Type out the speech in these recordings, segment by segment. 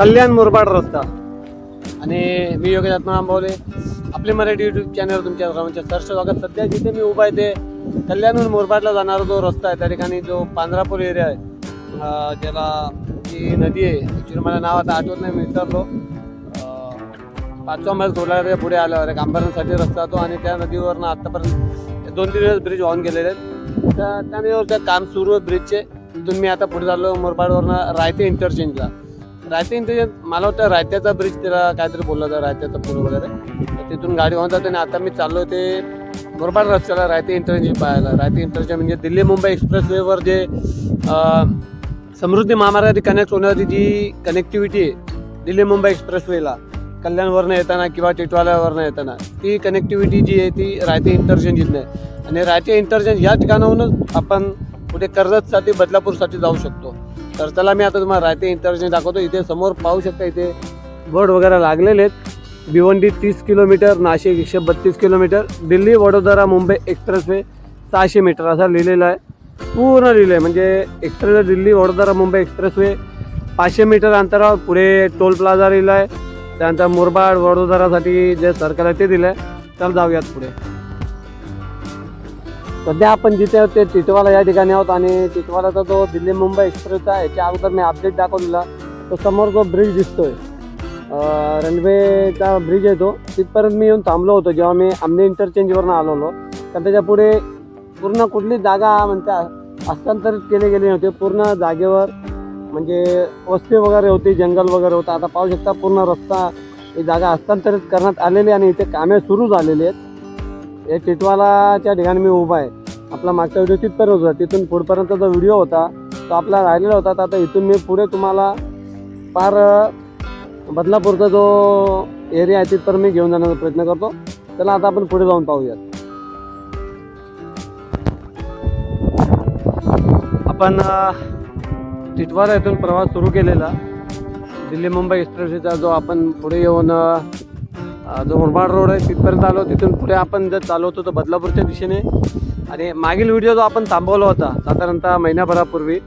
कल्याण मुरबाड रस्ता. आणि मी योगेश आत्मा आंबवले. आपले मराठी युट्यूब चॅनल तुमच्या सर्वांच्या सहर्ष स्वागत. सध्या जिथे मी उभा आहे ते कल्याणहून मुरबाडला जाणारा जो रस्ता आहे त्या ठिकाणी जो पांढरापूर एरिया आहे ज्याला जी नदी आहे ॲक्च्युली मला नाव आता आठवत नाही मी विसरलो. पाचवा मैल सोडला पुढे आल्यावर अरे आंबरणसाठी रस्ता तो आणि त्या नदीवरनं आत्तापर्यंत दोन तीन दिवस ब्रिज ऑन केलेले आहेत. त्या त्या काम सुरू आहे ब्रिजचे तिथून मी आता पुढे झालो मुरबाडवरनं रायते इंटरचेंजला रायते इंटरचेंज मला वाटतं रायत्याचा ब्रिज त्याला काहीतरी बोललं होतं रायत्याचा पूल वगैरे. तर तिथून गाडी वाहून जाते आणि आता मी चाललो ते मुरबाड रस्त्याला रायते इंटरचेंज पाहायला. रायते इंटरचेंज म्हणजे दिल्ली मुंबई एक्सप्रेसवेवर जे समृद्धी महामार्गाची कनेक्ट होणारी जी कनेक्टिव्हिटी आहे दिल्ली मुंबई एक्सप्रेसवेला कल्याणवरनं येताना किंवा टिटवाल्यावरनं येताना ती कनेक्टिव्हिटी जी आहे ती रायते इंटरचेंज इथनं आणि रायते इंटरचेंज या ठिकाणाहूनच आपण कुठे कर्जतसाठी बदलापूरसाठी जाऊ शकतो. तर चला मी आता तुम्हाला रायते इंटरचेंज दाखवतो. इथे समोर पाहू शकता इथे बोर्ड वगैरे लागलेले आहेत. भिवंडी तीस किलोमीटर नाशिक एकशे बत्तीस किलोमीटर दिल्ली वडोदरा मुंबई एक्सप्रेसवे सहाशे मीटर असा लिहिलेला आहे. पूर्ण लिहिलं आहे म्हणजे एक्सप्रेस दिल्ली वडोदरा मुंबई एक्सप्रेसवे पाचशे मीटर अंतरावर पुढे टोल प्लाझा लिहिला आहे त्यानंतर मुरबाड वडोदरासाठी जे सर्कल आहे ते दिलं आहे तर जाऊयात पुढे. सध्या आपण जिथे आहोत ते टिटवाला या ठिकाणी आहोत आणि टिटवालाचा जो दिल्ली मुंबई एक्सप्रेसचा आहे याच्या अगोदर मी अपडेट दाखवलेला तो समोर जो ब्रिज दिसतोय अं, रेल्वेचा ब्रिज आहे तो. तिथपर्यंत मी येऊन थांबलो होतो जेव्हा मी आमने आलो आलेलो तर त्याच्या पुढे पूर्ण कुठली जागा म्हणते हस्तांतरित केले गेले नव्हते. पूर्ण जागेवर म्हणजे वस्ती वगैरे होती जंगल वगैरे होतं. आता पाहू शकता पूर्ण रस्ता ही जागा हस्तांतरित करण्यात आलेली आणि इथे कामे सुरू झालेली आहेत. हे टिटवालाच्या ठिकाणी मी उभा आहे. आपला मागचा व्हिडिओ तिथपर्यंत होता. तिथून पुढपर्यंत जो व्हिडिओ होता तो आपला राहिलेला होता. तर आता इथून मी पुढे तुम्हाला फार बदलापूरचा जो एरिया आहे तिथपर्यंत मी घेऊन जाण्याचा प्रयत्न करतो. चला आता आपण पुढे जाऊन पाहूयात. आपण अ, येथून प्रवास सुरू केलेला. दिल्ली मुंबई एक्सप्रेसचा जो आपण पुढे येऊन जो मुरबाड रोड आहे तिथपर्यंत आलो. तिथून पुढे आपण जर चालवतो तर बदलापूरच्या दिशेने आणि मागील व्हिडिओ जो आपण थांबवला होता साधारणतः महिन्याभरापूर्वी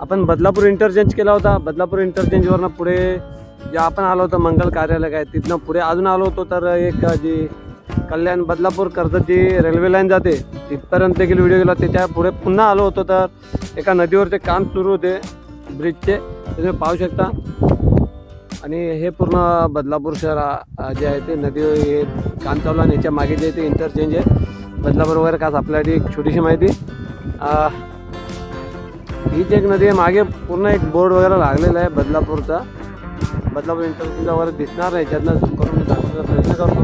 आपण बदलापूर इंटरचेंज केला होता. बदलापूर इंटरचेंजवरनं पुढे जे आपण आलो होतो मंगल कार्यालय काय तिथनं पुढे अजून आलो होतो तर एक जी कल्याण बदलापूर कर्जत जी रेल्वे लाईन जाते तिथपर्यंत देखील व्हिडिओ गेला. त्याच्या पुढे पुन्हा आलो होतो तर एका नदीवरचे काम सुरू होते ब्रिजचे तुम्ही पाहू शकता. आणि हे पूर्ण बदलापूर शहर जे आहे ते नदी हे काम चालू आणि याच्या मागे जे ते इंटरचेंज आहे. बदलापूर वगैरे आपल्यासाठी एक छोटीशी माहिती. हीच एक नदी आहे. मागे पूर्ण एक बोर्ड वगैरे लागलेला आहे बदलापूरचा. बदलापूर इंटरसिटीचा वगैरे दिसणार नाही. ज्यांना झूम करून मी दाखवण्याचा प्रयत्न करतो.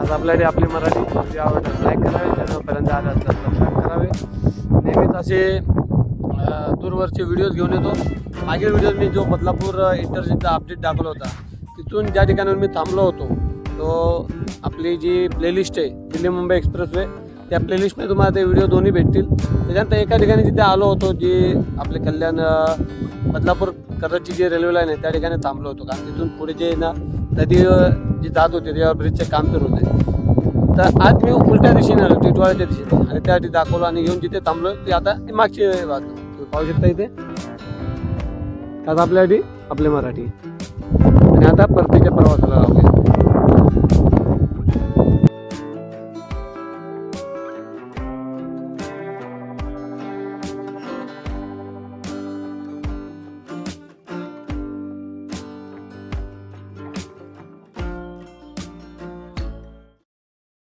आज आपल्यासाठी आपली मराठी व्हिडिओ आवडतात लाईक करावे. चॅनलपर्यंत आले असतात सबस्क्राईब करावे. नेहमीच असे दूरवरचे व्हिडिओज घेऊन येतो. मागील व्हिडिओ मी जो बदलापूर इंटरसिटीचा अपडेट दाखवला होता तिथून ज्या ठिकाणी मी थांबलो होतो तो आपली जी प्लेलिस्ट आहे दिल्ली मुंबई एक्सप्रेसवे त्या प्लेलिस्टमध्ये तुम्हाला ते व्हिडिओ दोन्ही भेटतील. त्याच्यानंतर एका ठिकाणी जिथे आलो होतो जी आपले कल्याण बदलापूर कर्जतची जी रेल्वे लाईन आहे त्या ठिकाणी थांबलो होतो. कारण तिथून पुढे जे ना नदी जी जात होती त्याच्यावर ब्रिजचे काम सुरू होते. तर आज मी उलट्या दिशेने आलो टिटवाळ्याच्या दिशेने. आणि त्यासाठी दाखवलं आणि घेऊन जिथे थांबलो ते आता मागची बाजू तुम्ही पाहू शकता इथे. आता आपल्यासाठी आपले मराठी. आणि आता परतीच्या प्रवासाला लावूया